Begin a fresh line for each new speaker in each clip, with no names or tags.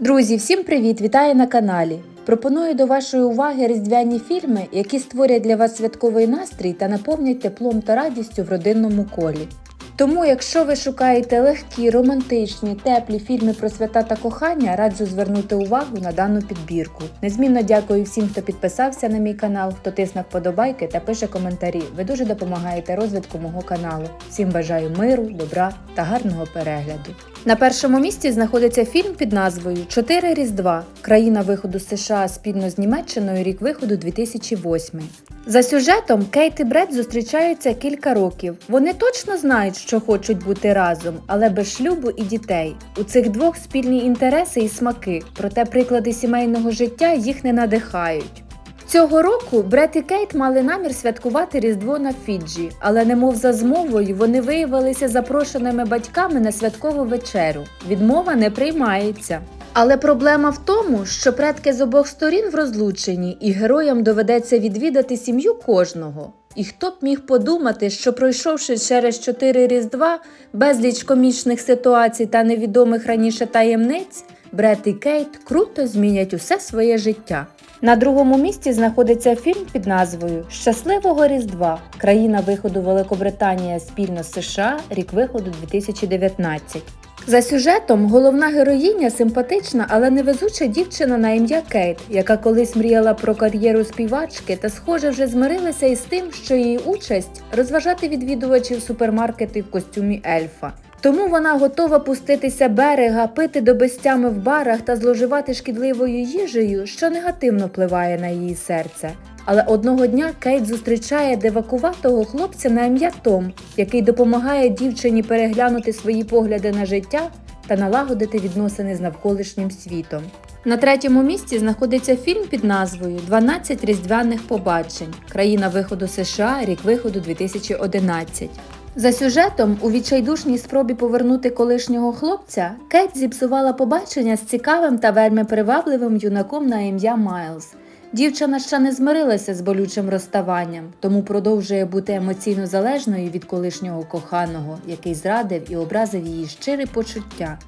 Друзі, всім привіт! Вітаю на каналі. Пропоную до вашої уваги різдвяні фільми, які створять для вас святковий настрій та наповнять теплом та радістю в родинному колі. Тому, якщо ви шукаєте легкі, романтичні, теплі фільми про свята та кохання, раджу звернути увагу на дану підбірку. Незмінно дякую всім, хто підписався на мій канал, хто тисне вподобайки та пише коментарі. Ви дуже допомагаєте розвитку мого каналу. Всім бажаю миру, добра та гарного перегляду. На першому місці знаходиться фільм під назвою Чотири Різдва. Країна виходу США спільно з Німеччиною рік виходу 2008. За сюжетом Кейт і Бред зустрічаються кілька років. Вони точно знають, що хочуть бути разом, але без шлюбу і дітей. У цих двох спільні інтереси і смаки, проте приклади сімейного життя їх не надихають. Цього року Бред і Кейт мали намір святкувати Різдво на Фіджі, але немов за змовою вони виявилися запрошеними батьками на святкову вечерю. Відмова не приймається. Але проблема в тому, що предки з обох сторін в розлученні, і героям доведеться відвідати сім'ю кожного. І хто б міг подумати, що пройшовши через чотири різдва, безліч комічних ситуацій та невідомих раніше таємниць, Бред і Кейт круто змінять усе своє життя. На другому місці знаходиться фільм під назвою Щасливого Різдва. Країна виходу Великобританія спільно з США, рік виходу 2019. За сюжетом головна героїня симпатична, але невезуча дівчина на ім'я Кейт, яка колись мріяла про кар'єру співачки та, схоже, вже змирилася із тим, що її участь розважати відвідувачів супермаркету в костюмі ельфа. Тому вона готова пуститися берега, пити до безтями в барах та зловживати шкідливою їжею, що негативно впливає на її серце. Але одного дня Кейт зустрічає дивакуватого хлопця на ім'я Том, який допомагає дівчині переглянути свої погляди на життя та налагодити відносини з навколишнім світом. На третьому місці знаходиться фільм під назвою «12 різдвяних побачень. Країна виходу США, рік виходу 2011. За сюжетом, у відчайдушній спробі повернути колишнього хлопця, Кейт зіпсувала побачення з цікавим та вельми привабливим юнаком на ім'я Майлз. Дівчина ще не змирилася з болючим розставанням, тому продовжує бути емоційно залежною від колишнього коханого, який зрадив і образив її щире почуття.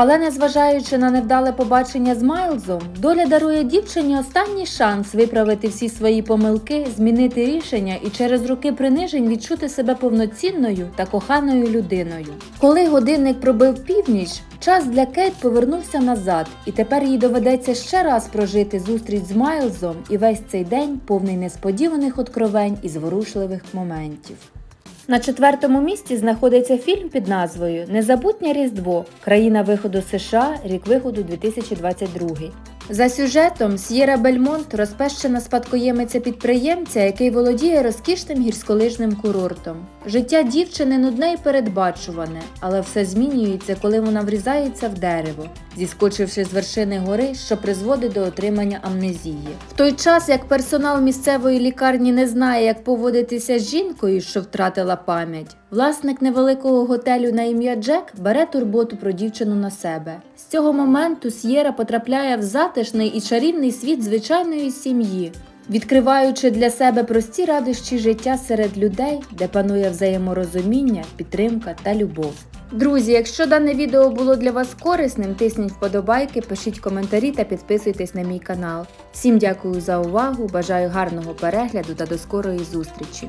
Але незважаючи на невдале побачення з Майлзом, доля дарує дівчині останній шанс виправити всі свої помилки, змінити рішення і через роки принижень відчути себе повноцінною та коханою людиною. Коли годинник пробив північ, час для Кейт повернувся назад, і тепер їй доведеться ще раз прожити зустріч з Майлзом і весь цей день повний несподіваних откровень і зворушливих моментів. На четвертому місці знаходиться фільм під назвою Незабутнє Різдво. Країна виходу США, рік виходу 2022. За сюжетом С'єра Бельмонт розпещена спадкоємиця підприємця, який володіє розкішним гірськолижним курортом. Життя дівчини нудне і передбачуване, але все змінюється, коли вона врізається в дерево, зіскочивши з вершини гори, що призводить до отримання амнезії. В той час, як персонал місцевої лікарні не знає, як поводитися з жінкою, що втратила пам'ять, власник невеликого готелю на ім'я Джек бере турботу про дівчину на себе. З цього моменту С'єра потрапляє в затишний і чарівний світ звичайної сім'ї, відкриваючи для себе прості радощі життя серед людей, де панує взаєморозуміння, підтримка та любов. Друзі, якщо дане відео було для вас корисним, тисніть вподобайки, пишіть коментарі та підписуйтесь на мій канал. Всім дякую за увагу, бажаю гарного перегляду та до скорої зустрічі!